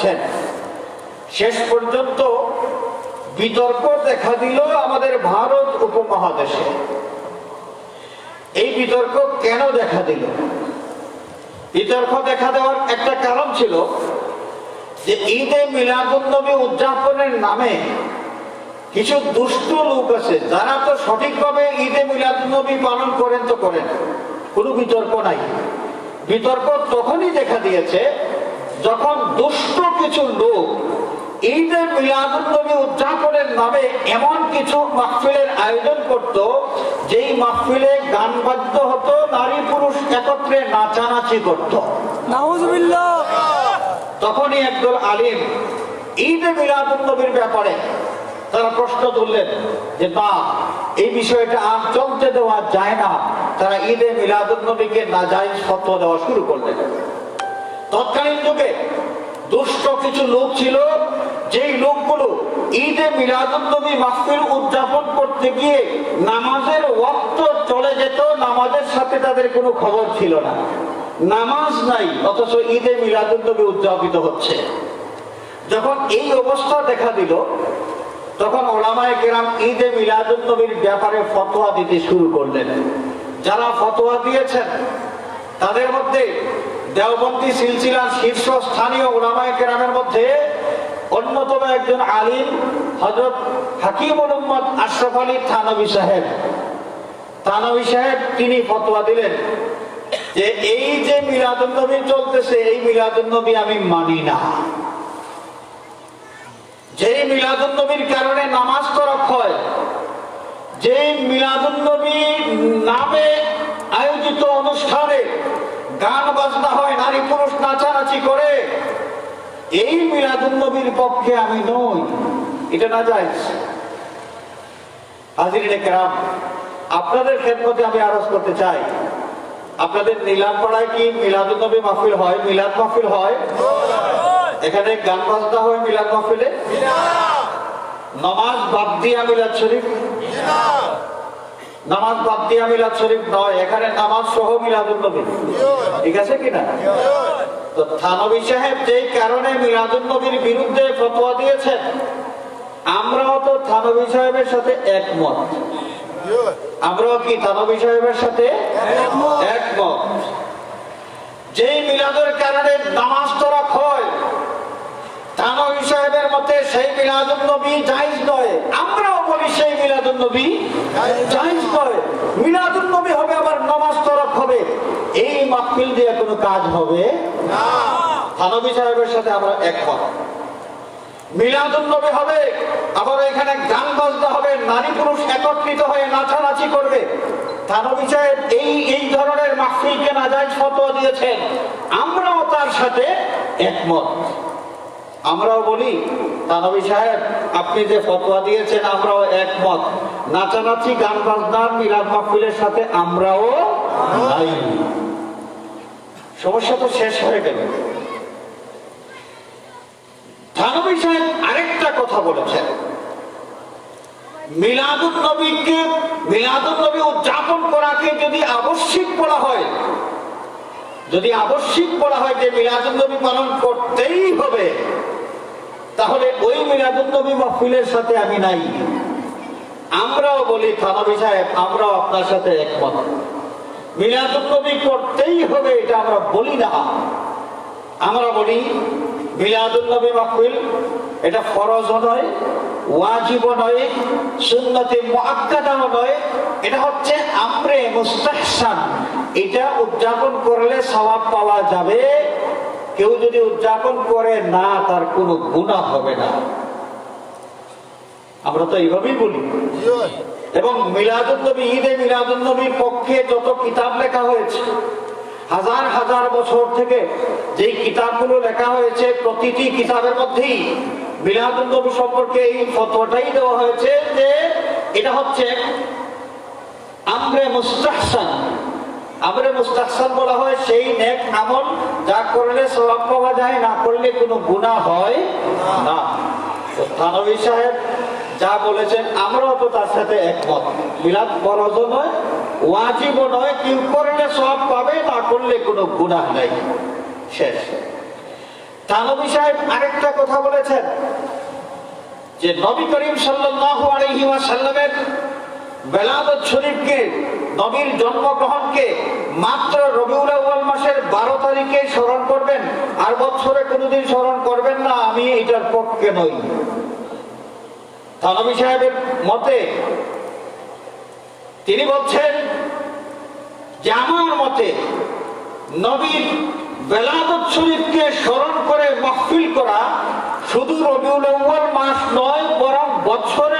যাচ্ছেন শেষ পর্যন্ত বিতর্ক দেখা দিল আমাদের ভারত উপমহাদেশে। এই বিতর্ক কেন দেখা দিল? বিতর্ক দেখা দেওয়ার একটা কারণ ছিল যে ঈদে মিলাদুন্নবী উদযাপনের নামে কিছু দুষ্ট লোক আছে, যারা তো সঠিকভাবে ঈদে মিলাদুন্নবী পালন করেন তো করেন। কোনো বিতর্ক নাই। বিতর্ক তখনই দেখা দিয়েছে যখন দুষ্ট কিছু লোক ঈদে মিলাদুন্নবী উদযাপনের নামে এমন কিছু মাহফিলের আয়োজন করত যেই মাহফিলে গান বাদ্য হতো নারী পুরুষ একত্রে নাচানাচি করত। তখনই একদল আলিম ঈদে মিলাদুন্নবীর ব্যাপারে তারা প্রশ্ন তুললেন যে না এই বিষয়টা আর চলতে দেওয়া যায় না। তারা ঈদে মিলাদুন্নবীকে নাজাইজ ফতোয়া দেওয়া শুরু করলেন। তৎকালীন যুগে দুষ্ট কিছু লোক ছিল, যেই লোকগুলো ঈদে মিলাদুন্নবী মাহফিল উদযাপন করতে গিয়ে নামাজের ওয়াক্ত চলে যেত, নামাজের সাথে তাদের কোনো খবর ছিল না। নামাজ নাই, অথচ ঈদে মিলাদুন্নবী উদযাপিত হচ্ছে। যখন এই অবস্থা দেখা দিল, তখন ওলামায় কেরাম ঈদে মিলাদুন্নবীর ব্যাপারে ফতোয়া দিতে শুরু করলেন। যারা ফতোয়া দিয়েছেন, তাদের মধ্যে দেওবন্দি সিলসিলার শীর্ষ স্থানীয় ওলামায় কেরামের মধ্যে অন্যতম একজন আলিম হজরত হাকিম মোহাম্মদ আশরফ আলী থানবী সাহেব। থানবী সাহেব তিনি ফতোয়া দিলেন যে এই যে মিলাদুন্নবী চলতেছে, এই মিলাদুন্নবী আমি মানি না। যে মিলাদুন্নবীর কারণে নামাজ তরক হয় যে মিলাদুন্নবী নামে গান হয় নারী পুরুষ নাচানাচি করে। এই মিলাদুন্নবীর পক্ষে আমি নই। এটা না যায় হাজির কেরাম আপনাদের খেদমতে আমি আরজ করতে চাই। আপনাদের নীলামপাড়ায় কি মিলাদুন্নবী মাহফিল হয়? মিলাদ মাহফিল হয়? এখানে গান বাজনা হয় মিলাদ মাহফিলে? নমাজ বাদ দিয়া মিলাদ শরীফ? নামাজ বাদ দিয়া মিলাদ শরীফ নয় এখানে নামাজ সহ মিলাদুন্নবী ঠিক আছে কিনা তো থানবী সাহেব যেই কারণে মিলাদুন্নবীর বিরুদ্ধে ফতোয়া দিয়েছেন আমরাও তো থানবী সাহেবের সাথে একমত। আমরাও কি থানবী সাহেবের সাথে একমত। যেই মিলাদের কারণে নামাজ তরক হয় থানবী সাহেবের মতে সেই মিলাদুল নবী জাইজ নয় আমরাও বলি সেই মিলাদুল হবে, আবার নামাজ তরক হবে। এই দিয়ে কোনো কাজ হবে একমত। হবে, আবার এখানে হবে, নারী পুরুষ একত্রিত হয়ে নাচানাচি করবে। থানবী এই এই ধরনের মাহফিলকে নাজাইজ ফতোয়া দিয়েছেন। আমরাও তার সাথে একমত। আমরাও বলি তানবী সাহেব, আপনি যে ফতোয়া দিয়েছেন, আমরাও একমত। নাচানাচি, গান বাজনার মিলাদ মাহফিলের সাথে আমরাও সমস্যা তো শেষ হয়ে গেল। থানবী সাহেব আরেকটা কথা বলেছেন। মিলাদুল নবীকে মিলাদুল নবী উদযাপন করাকে যদি আবশ্যিক বলা হয়, যদি আবশ্যিক বলা হয় যে মিলাদুল নবী পালন করতেই হবে তাহলে ওই মিলাদুল নবী মাহফিলের সাথে আমি নাই। আমরাও বলি থানবী সাহেব, আমরাও আপনার সাথে একমত। মিলাদুল নবী করতেই হবে এটা আমরা বলি না। আমরা বলি মিলাদুল নবী মাহফিল এটা ফরজও নয় ওয়াজিব নয়, সুন্নতে মুআক্কাদাও নয়, এটা হচ্ছে আমরে মুস্তাহসান। এটা উদযাপন করলে সওয়াব পাওয়া যাবে কেউ যদি উদযাপন করে, না, তার কোনো গুণা হবে না। আমরা তো এইভাবেই বলি। এবং মিলাদুন্নবী, ঈদে মিলাদুন্নবীর পক্ষে যত কিতাব লেখা হয়েছে, হাজার হাজার বছর থেকে যেই কিতাবগুলো লেখা হয়েছে, প্রতিটি কিতাবের মধ্যেই মিলাদুন্নবী সম্পর্কে এই ফতোয়াটাই দেওয়া হয়েছে যে, এটা হচ্ছে আমরে মুস্তাহসান আমরে মুস্তাহসান বলা হয়, সেই নেক আমল যা করলে সওয়াব পাওয়া যায়, না করলে কোনো গুনাহ হয় না। থানবী সাহেব যা বলেছেন, আমরাও তো তার সাথে একমত। মিলাদ ফরজ নয় ওয়াজিবও নয়, কি করলে সব পাবে, না করলে কোনো গুনাহ নাই। শেষ। থানবী সাহেব আরেকটা কথা বলেছেন, যে নবী করিম সাল্লাল্লাহু আলাইহি ওয়াসাল্লামের বেলাদত শরীফকে নবীর জন্মগ্রহণকে মাত্র রবিউল আউয়াল মাসের বারো তারিখে স্মরণ করবেন, আর বছরে কোনোদিন স্মরণ করবেন না, আমি এটার পক্ষে নই। থানবী সাহেবের মতে তিনি বলছেন যে আমার মতে নবীর বেলাদত শরীফকে স্মরণ করে মহফিল করা শুধু রবিউল আউয়াল মাস নয়, বরং বছরের যে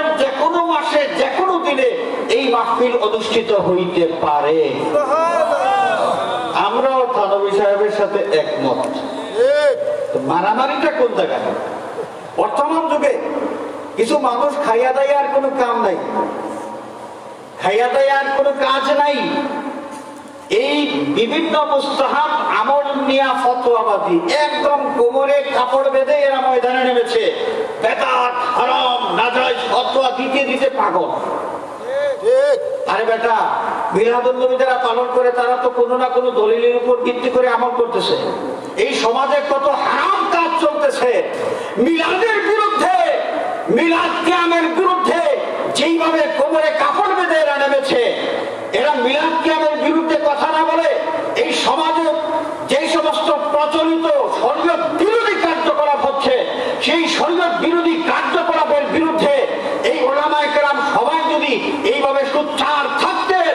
কোনো মাসে যে কোনো দিনে এই মাহফিল অনুষ্ঠিত হইতে পারে। আমরাও থানবী সাহেবের সাথে একমত। মারামারিটা কোন জায়গায় বর্তমান যুগে কিছু মানুষ খাইয়া দেয় আর কোনো কাম নাই। খাইয়া দেয় আর কোনো কাজ নাই। এই বিভিন্ন মুস্তাহাব, আমল নিয়া ফতোয়াবাদী একদম কোমরে কাপড় বেঁধে এরা ময়দানে নেমেছে। বেদাত হারাম নাজাইজ ফতোয়া দিতে দিতে পাগল। আরে বেটা মিলাদুল নবী যারা পালন করে, তারা তো কোনো না কোনো দলিলের উপর ভিত্তি করে আমল করতেছে। এই সমাজে কত কাজ চলতেছে। মিলাদের মিলাদ যেইভাবে কোমরে কাপড় বেঁধে এরা নেমেছে, এরা মিলাদ বিরুদ্ধে কথা না বলে এই সমাজে যেই সমস্ত প্রচলিত শরীয়ত বিরোধী কার্যকলাপ হচ্ছে সেই শরীয়ত বিরোধী কার্যকলাপের বিরুদ্ধে এই ওলামায় কেরাম সবাই যদি এইভাবে সুচ্ছার থাকতেন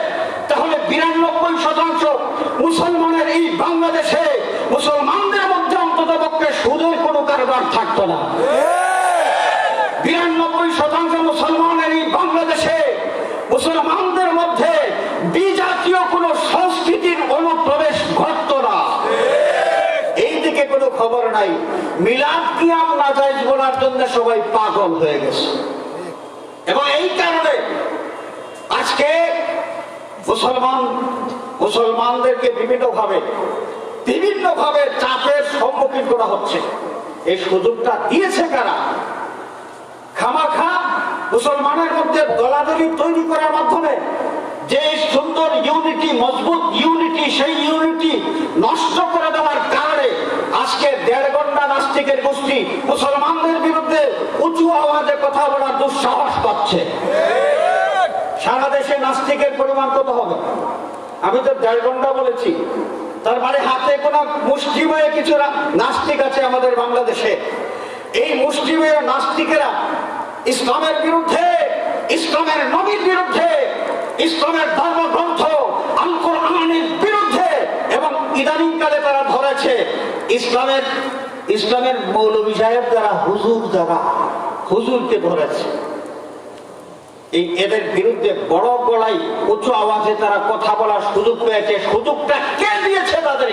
তাহলে বিরানব্বই শতাংশ মুসলমানের এই বাংলাদেশে মুসলমানদের মধ্যে অন্তত পক্ষে সুদের কোনো কারবার থাকতো না। বিরানব্বই শতাংশ মুসলমানের এই বাংলাদেশে মুসলমানদের মধ্যে বিজাতীয় কোনো সংস্কৃতির অনুপ্রবেশ ঘটত না। এই দিকে কোনো খবর নাই। মিলাদ কিয়াম নাজাইজ বলার জন্য সবাই পাগল হয়ে গেছে। এবং এই কারণে আজকে মুসলমান মুসলমানদেরকে বিভিন্ন ভাবে বিভিন্ন ভাবে চাপের সম্মুখীন করা হচ্ছে। এই সুযোগটা দিয়েছে কারা? খামাখা মুসলমানের মধ্যে দলাদলি তৈরি করার মাধ্যমে যে সুন্দর ইউনিটি মজবুত ইউনিটি সেই ইউনিটি নষ্ট করে দেওয়ার কারণে আজকে দেড় ঘণ্টা নাস্তিকের গোষ্ঠী মুসলমানদের বিরুদ্ধে উঁচু আওয়াজে কথা বলার দুঃসাহস পাচ্ছে। সারা দেশে নাস্তিকের পরিমাণ কত হবে? আমি তো দেড় ঘণ্টা বলেছি। তার মানে হাতে কোনো মুষ্টিময় কিছু নাস্তিক আছে আমাদের বাংলাদেশে। এই মুষ্টিময় নাস্তিকেরা ইসলামের বিরুদ্ধে, ইসলামের নবীর বিরুদ্ধে, ইসলামের ধর্মগ্রন্থ আল বিরুদ্ধে এবং ইদানিং কালে তারা ইসলামের ইসলামের মৌলবী সাহেব যারা হুজুর যারা, হুজুরকে ধরেছে। এই এদের বিরুদ্ধে বড় গলায় উঁচু আওয়াজে তারা কথা বলার সুযোগ পেয়েছে। সুযোগটা কে দিয়েছে তাদের?